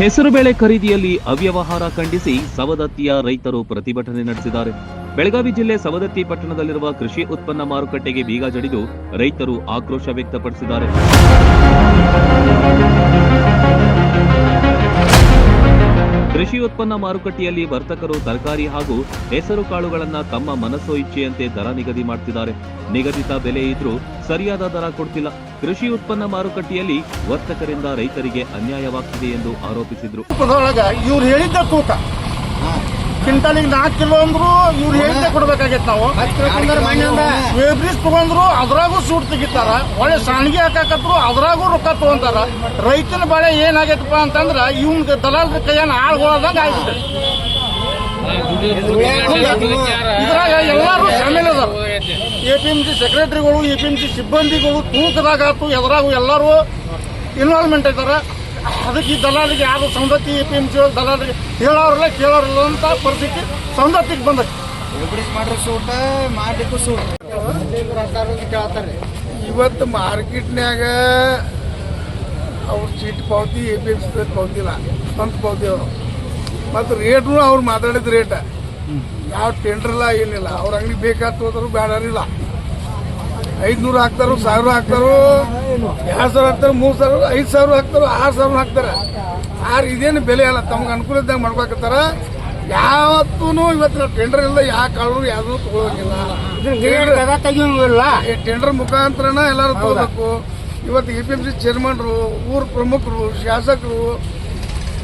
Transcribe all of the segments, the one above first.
ಹೆಸರುಬೇಳೆ ಖರೀದಿಯಲ್ಲಿ ಅವ್ಯವಹಾರ ಖಂಡಿಸಿ ಸವದತ್ತಿಯ ರೈತರು ಪ್ರತಿಭಟನೆ ನಡೆಸಿದ್ದಾರೆ. ಬೆಳಗಾವಿ ಜಿಲ್ಲೆ ಸವದತ್ತಿ ಪಟ್ಟಣದಲ್ಲಿರುವ ಕೃಷಿ ಉತ್ಪನ್ನ ಮಾರುಕಟ್ಟೆಗೆ ಬೀಗ ಜಡಿದು ರೈತರು ಆಕ್ರೋಶ ವ್ಯಕ್ತಪಡಿಸಿದ್ದಾರೆ. ಕೃಷಿ ಉತ್ಪನ್ನ ಮಾರುಕಟ್ಟೆಯಲ್ಲಿ ವರ್ತಕರು ತರಕಾರಿ ಹಾಗೂ ಹೆಸರು ಕಾಳುಗಳನ್ನ ತಮ್ಮ ಮನಸ್ಸೋ ಇಚ್ಛೆಯಂತೆ ದರ ನಿಗದಿ ಮಾಡ್ತಿದ್ದಾರೆ. ನಿಗದಿತ ಬೆಲೆ ಇದ್ರೂ ಸರಿಯಾದ ದರ ಕೊಡ್ತಿಲ್ಲ. ಕೃಷಿ ಉತ್ಪನ್ನ ಮಾರುಕಟ್ಟೆಯಲ್ಲಿ ವರ್ತಕರಿಂದ ರೈತರಿಗೆ ಅನ್ಯಾಯವಾಗ್ತಿದೆ ಎಂದು ಆರೋಪಿಸಿದ್ರು. ಇವ್ರು ಹೇಳಿದ್ದ ತೂಕ. ಕ್ವಿಂಟಲಿಗೆ ನಾಲ್ಕು ಕಿಲೋ ಅಂದ್ರು ಇವ್ರು ಹೇಳಿದ್ದೆ ಕೊಡ್ಬೇಕಾಗೈತೆ ನಾವು. ವೇಬ್ರಿಸ್ ತಗೊಂಡ್ರು ಅದ್ರಾಗೂ ಸೂಟ್ ತೆಗಿತಾರ ಒಳ್ಳೆ ಸಾಣಿಗೆ ಹಾಕಾಕತ್ರು ಅದ್ರಾಗೂ ರೊಕ್ಕ ತಗೊಂತಾರ. ರೈತನ ಬಾಳೆ ಏನಾಗೈತಪ್ಪ ಅಂತಂದ್ರ ಇವ್ನ ದಲಾಲ್ ಕೈಯನ್ನ ಆಳ್ಗೊಳದಂಗ ಆಯ್ತು ಇದ್ರಾಗ ಎಲ್ಲಾರು ಶಾಮೀಲ್ ಅದಾರ. ಎ ಪಿ ಎಂ ಸಿ ಸೆಕ್ರೆಟರಿಗಳು, ಎ ಪಿ ಎಂ ಸಿ ಸಿಬ್ಬಂದಿಗಳು ತೂಕದಾಗಾತು, ಎದ್ರಾಗು ಎಲ್ಲರೂ ಇನ್ವಾಲ್ವ್ಮೆಂಟ್ ಐತಾರೆ ಅದಕ್ಕೆ ಈ ಯಾರು ಸಂದತಿ ಎ ಪಿ ಎಂ ಸಿ ದಲ್ಲಾಳಿಗೆ ಹೇಳೋರಲ್ಲ, ಕೇಳೋರಲ್ಲ ಅಂತ ಪರಿಸ್ಥಿತಿ ಸಂದತಿಗೆ ಮಾಡ್ರೆ ಸೂಟ, ಮಾಡ್ಲಿಕ್ಕೂ ಇವತ್ತು ಮಾರ್ಕೆಟ್ನ್ಯಾಗ ಅವ್ರ ಚೀಟ್ ಪಾವತಿ, ಎ ಪಿ ಎಂ ಸಿ ಪಾವತಿಲ್ಲ ಸ್ವಂತ ಪಾವತಿ ಅವರು. ಮತ್ತು ರೇಟ್ನು ಅವ್ರು ಮಾತಾಡಿದ ರೇಟ. ಯಾವ ಟೆಂಡರ್ ಇಲ್ಲ ಏನಿಲ್ಲ. ಅವ್ರ ಅಂಗಡಿ ಬೇಕಾದ ಹೋದ್ರು ಬೇಡರಿಲ್ಲ ಐದ್ನೂರು ಹಾಕ್ತಾರೋ ಸಾವಿರ ಹಾಕ್ತಾರೋ ಎರಡು ಸಾವಿರ ಹಾಕ್ತಾರೆ ಮೂರು ಸಾವಿರ ಐದು ಸಾವಿರ ಹಾಕ್ತಾರೋ ಆರು ಸಾವಿರ ಹಾಕ್ತಾರೆ. ಆರು ಇದೇನು ಬೆಲೆ ಅಲ್ಲ ತಮ್ಗೆ ಅನುಕೂಲ ಇದ್ದಂಗೆ ಮಾಡ್ಬೇಕತ್ತಾರ ಯಾವತ್ತೂ ಇವತ್ತು ಟೆಂಡರ್ ಇಲ್ಲ ಯಾವ ಕಾಳು ಯಾವುದೂ ತಗೊಳಂಗಿಲ್ಲ. ಈ ಟೆಂಡರ್ ಮುಖಾಂತರನ ಎಲ್ಲರೂ ತಗೋಬೇಕು. ಇವತ್ತು ಎ ಪಿ ಎಂ ಸಿ ಚೇರ್ಮನ್ರು ಊರ ಪ್ರಮುಖರು ಶಾಸಕರು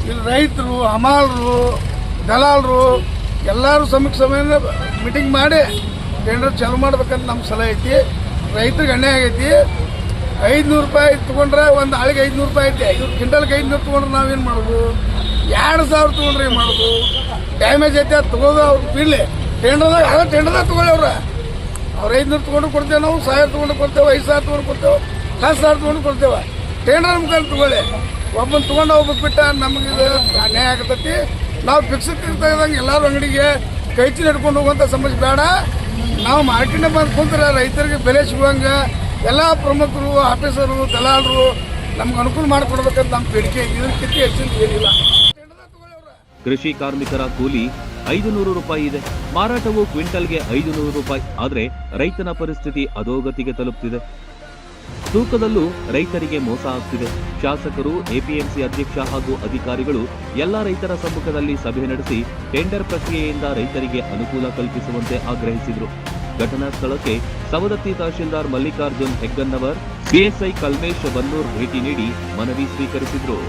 ಇಲ್ಲಿ ರೈತರು ಹಮಾಲರು ದಲಾಲರು ಎಲ್ಲರೂ ಸಮಯಕ್ಕೆ ಸಮಯ ಮೀಟಿಂಗ್ ಮಾಡಿ ಟೆಂಡರ್ ಚಾಲು ಮಾಡ್ಬೇಕಂತ ನಮ್ಮ ಸಲಹೆ ಐತಿ. ರೈತರಿಗೆ ಅನ್ಯಾಯ ಆಗೈತಿ. ಐದುನೂರು ರೂಪಾಯಿ ತೊಗೊಂಡ್ರೆ ಒಂದು ಆಳಿಗೆ ಐದುನೂರು ರೂಪಾಯಿ ಐತಿ. ಐದು ಕ್ವಿಂಟಲ್ಗೆ ಐದುನೂರು ತೊಗೊಂಡ್ರೆ ನಾವೇನು ಮಾಡೋದು? ಎರಡು ಸಾವಿರ ತೊಗೊಂಡ್ರೆ ಏನು ಮಾಡೋದು? ಡ್ಯಾಮೇಜ್ ಐತೆ ಅದು ತಗೋದು ಅವ್ರು ಬಿಡಲಿ. ಟೆಂಡರ್ದಾಗ ಯಾವ ಟೆಂಡರ್ದಾಗ ತಗೊಳ್ಳಿ ಅವ್ರ. ಅವ್ರು ಐದುನೂರು ತೊಗೊಂಡು ಕೊಡ್ತೇವೆ ನಾವು, ಸಾವಿರ ತೊಗೊಂಡು ಕೊಡ್ತೇವೆ, ಐದು ಸಾವಿರ ತೊಗೊಂಡು ಕೊಡ್ತೇವೆ, ಹತ್ತು ಸಾವಿರ ತೊಗೊಂಡು ಕೊಡ್ತೇವೆ. ಟೆಂಡರ್ ಮುಖಾಂತರ ತಗೊಳ್ಳಿ. ಒಬ್ಬನ ತೊಗೊಂಡು ಒಬ್ಬ ಬಿಟ್ಟ ನಮಗೆ ಅನ್ಯಾಯ ಆಗತೈತಿ. ನಾವು ಫಿಕ್ಸ್ ಇದ್ದಂಗೆ ಎಲ್ಲರೂ ಅಂಗಡಿಗೆ ಕೈಚಿ ನಡ್ಕೊಂಡು ಹೋಗುವಂಥ ಸಮಸ್ಯೆ ಬೇಡ. ನಾವು ಮಾರ್ಕೆಟ್ನ ಬಂದು ಕುಂತ್ರೆ ರೈತರಿಗೆ ಬೆಲೆ ಸಿಗುವಂಗೆ ಎಲ್ಲ ಪ್ರಮುಖರು ಆಫೀಸರು ದಲಾಲರು ನಮ್ಗೆ ಅನುಕೂಲ ಮಾಡಿಕೊಡ್ಬೇಕಂತ ನಮ್ಮ ಬೇಡಿಕೆ. ಇದಕ್ಕಿಂತ ಹೆಚ್ಚಿನ ಏನಿಲ್ಲ. ಕೃಷಿ ಕಾರ್ಮಿಕರ ಕೂಲಿ ಐದು ನೂರು ರೂಪಾಯಿ ಇದೆ. ಮಾರಾಟವು ಕ್ವಿಂಟಲ್ಗೆ ಐದು ನೂರು ರೂಪಾಯಿ. ಆದರೆ ರೈತನ ಪರಿಸ್ಥಿತಿ ಅಧೋಗತಿಗೆ ತಲುಪ್ತಿದೆ. ತೂಕದಲ್ಲೂ ರೈತರಿಗೆ ಮೋಸ ಆಗ್ತಿದೆ. ಶಾಸಕರು, ಎಪಿಎಂಸಿ ಅಧ್ಯಕ್ಷ ಹಾಗೂ ಅಧಿಕಾರಿಗಳು ಎಲ್ಲ ರೈತರ ಸಮ್ಮುಖದಲ್ಲಿ ಸಭೆ ನಡೆಸಿ ಟೆಂಡರ್ ಪ್ರಕ್ರಿಯೆಯಿಂದ ರೈತರಿಗೆ ಅನುಕೂಲ ಕಲ್ಪಿಸುವಂತೆ ಆಗ್ರಹಿಸಿದರು. ಘಟನಾ ಸ್ಥಳಕ್ಕೆ ಸವದತ್ತಿ ತಹಶೀಲ್ದಾರ್ ಮಲ್ಲಿಕಾರ್ಜುನ್ ಹೆಗ್ಗನ್ನವರ್ ಪಿಎಸ್ಐ ಕಲ್ಮೇಶ್ ಬನ್ನೂರ್ ಭೇಟಿ ನೀಡಿ ಮನವಿ ಸ್ವೀಕರಿಸಿದರು.